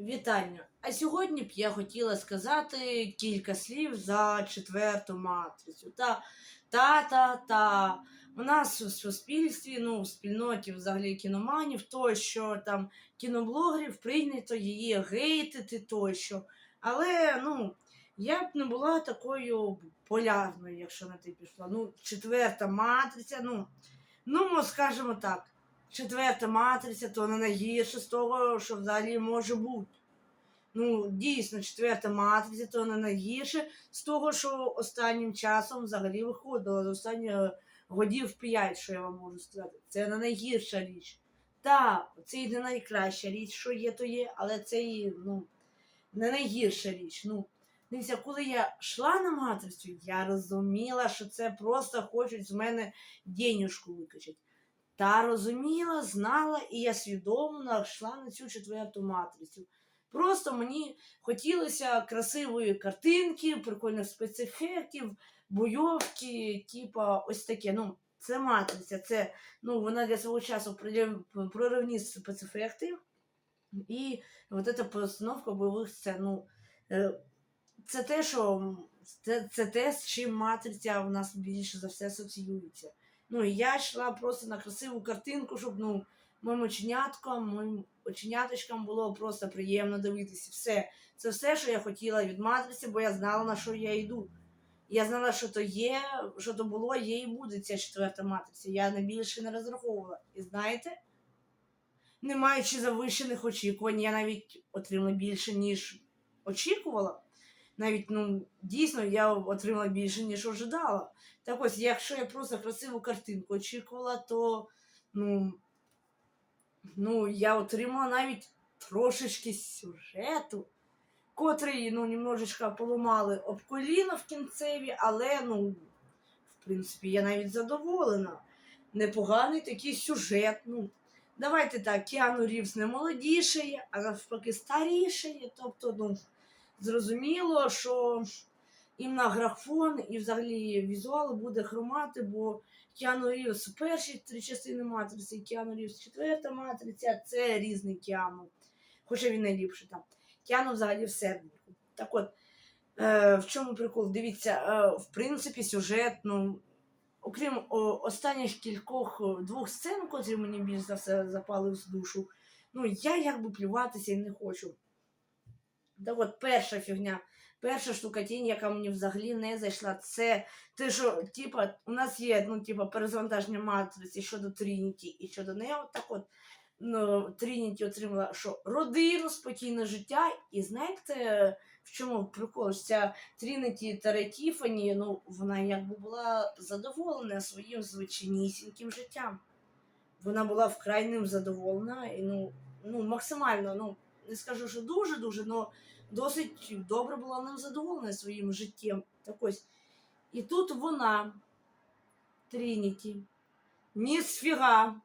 Вітання! А сьогодні б я хотіла сказати кілька слів за четверту матрицю. Та та та та у нас у суспільстві, ну в спільноті взагалі кіноманів, тощо там кіноблогерів прийнято її гейтити тощо. Але ну я б не була такою полярною, якщо на те пішла. Ну, четверта матриця, ну, ну, скажімо так. Четверта матриця, то не найгірше з того, що взагалі може бути. Ну, дійсно, четверта матриця, то не найгірше з того, що останнім часом взагалі виходило з останніх годів 5, що я вам можу сказати. Це не найгірша річ. Так, це і не найкраща річ, що є, то є, але це і ну, не найгірша річ. Ну, дивіться, коли я йшла на матрицю, я розуміла, що це просто хочуть з мене денюжку викачати. Та розуміла, знала, і я свідомо йшла на цю четверту матрицю. Просто мені хотілося красивої картинки, прикольних спецефектів, бойовки, типа ось таке. Ну, це матриця, це ну, вона для свого часу проривні спецефекти. І от ця постановка бойових сцен. Ну, е, це те, що це, це те, з чим матриця в нас більше за все асоціюється. Ну, і я йшла просто на красиву картинку, щоб ну, моїм оченяткам, моїм оченяточкам було просто приємно дивитися. Все. Це все, що я хотіла від матриці, бо я знала, на що я йду. Я знала, що то є, що то було, є і буде ця четверта матриця. Я на більше не розраховувала. І знаєте, не маючи завищених очікувань, я навіть отримала більше, ніж очікувала. Навіть ну, дійсно я отримала більше, ніж ожидала. Так ось, якщо я просто красиву картинку очікувала, то ну, ну, я отримала навіть трошечки сюжету, котрий ну, немножечко поламали об коліно в кінцеві, але ну, в принципі, я навіть задоволена. Непоганий такий сюжет. Ну, давайте так, Кіану Рівз не молодішає, а навпаки старішає. Тобто, ну, зрозуміло, що і на графон, і взагалі візуал буде хромати, бо Кіану Рівз перші три частини матриці, Кіану Рівз четверта матриця це різний Кіану. Хоча він найліпший там. Кіану взагалі в все. Так от, е, в чому прикол? Дивіться, е, в принципі, сюжет, ну, окрім о, останніх кількох двох сцен, котрі мені більш за все запали в душу, ну, я якби плюватися і не хочу. Так от, перша фігня, перша штука тінь, яка мені взагалі не зайшла, це те, що типа, у нас є ну, типа, перезавантаження матриці щодо Трініті і щодо Нео. Так от, ну, Трініті отримала що родину, спокійне життя. І знаєте, в чому прикол? Ця Трініті та Тіфані, ну, вона якби була задоволена своїм звичайнісіньким життям. Вона була вкрай задоволена і ну, ну максимально, ну, не скажу, що дуже-дуже, але досить добре була ним задоволена своїм життям. Так ось. І тут вона, Трініті, ні сфіга,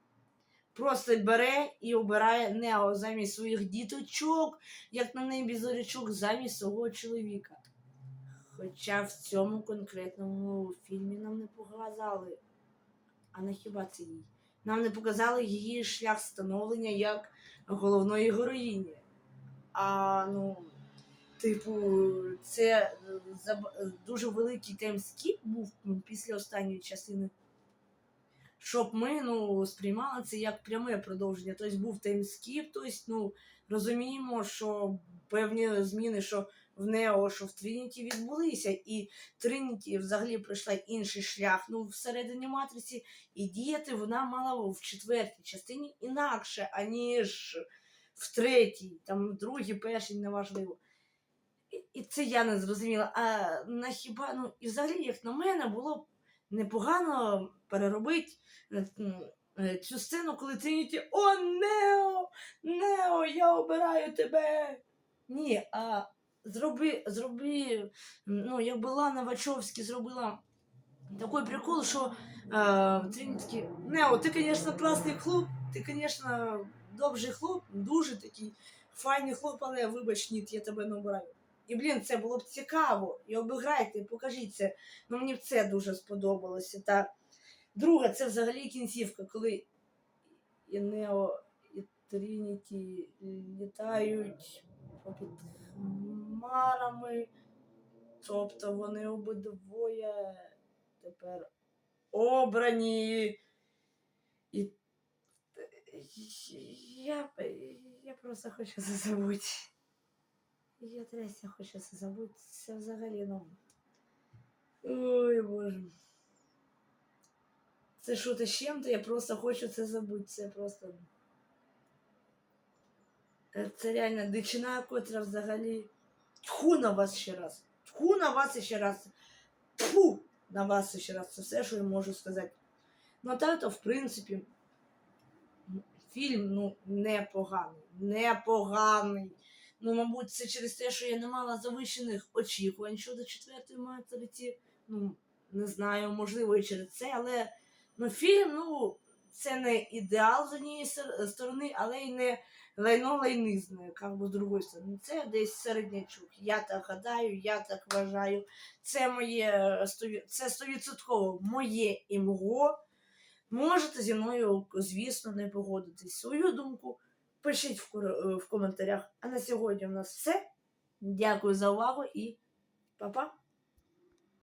просто бере і обирає Нео замість своїх діточок, як на небі зорячок, замість свого чоловіка. Хоча в цьому конкретному фільмі нам не показали, а не хіба це їй. Нам не показали її шлях становлення як головної героїні. А ну, типу, це е, дуже великий таймскіп був після останньої частини. Щоб ми ну, сприймали це як пряме продовження. Тобто був таймскіп, тобто, ну, розуміємо, що певні зміни, що в Нео, що в Трініті відбулися, і Трініті взагалі пройшла інший шлях. Ну, всередині матриці, і діяти вона мала в четвертій частині інакше, аніж в третій, там в другій, першій, неважливо. І, це я не зрозуміла. А на хіба, ну, і взагалі, як на мене, було б непогано переробити е, м, е, цю сцену, коли Трініті О, Нео! Нео, я обираю тебе! Ні, а зроби, зроби, ну, якби Лана Вачовські зробила такий прикол, що е, Трініті, Нео, ти, звісно, класний хлоп, ти, звісно, добрий хлоп, дуже такий файний хлоп, але вибач, ні, я тебе не обираю. І, блін, це було б цікаво. І обіграйте, покажіть це. Ну, мені це дуже сподобалося. Та друге, це взагалі кінцівка, коли і і Трініті літають попід хмарами. Тобто вони обидвоє тепер обрані. І я, я просто хочу це забути. Я трясся хочу це забути. Це взагалі ну. Ой, боже. Це що то з чим-то, я просто хочу це забути. Це просто. Е, Це реально дичина, котра взагалі. Тьху на вас ще раз. Тьху на вас ще раз. Тьфу на вас ще раз. Це все, що я можу сказати. Ну, так, то, в принципі, Фільм ну, непоганий. Непоганий. Ну, мабуть, це через те, що я не мала завищених очікувань щодо четвертої матриці. Ну, не знаю, можливо, і через це, але ну, фільм, ну, це не ідеал з однієї сторони, але й не лайно лайнизне, як би з другої сторони. Це десь середнячок. Я так гадаю, я так вважаю. Це моє це стовідсотково моє імго. Можете зі мною, звісно, не погодитись. Свою думку пишіть в, е, в коментарях. А на сьогодні у нас все. Дякую за увагу і па-па!